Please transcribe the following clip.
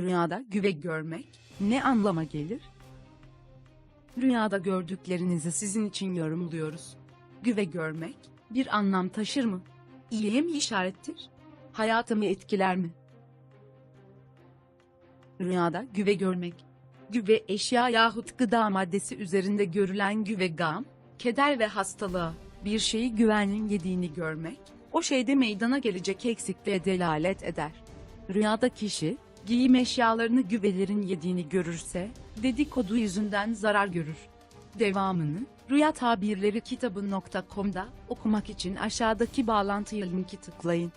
Rüyada güve görmek ne anlama gelir? Rüyada gördüklerinizi sizin için yorumluyoruz. Güve görmek bir anlam taşır mı? İyiye mi işarettir? Hayatımı etkiler mi? Rüyada güve görmek. Güve eşya yahut gıda maddesi üzerinde görülen güve gam, keder ve hastalığa, bir şeyi güvenin yediğini görmek, o şeyde meydana gelecek eksikliğe delalet eder. Rüyada kişi, giyim eşyalarını güvelerin yediğini görürse, dedikodu yüzünden zarar görür. Devamını, Rüya Tabirleri kitabı.com'da okumak için aşağıdaki bağlantıya linki tıklayın.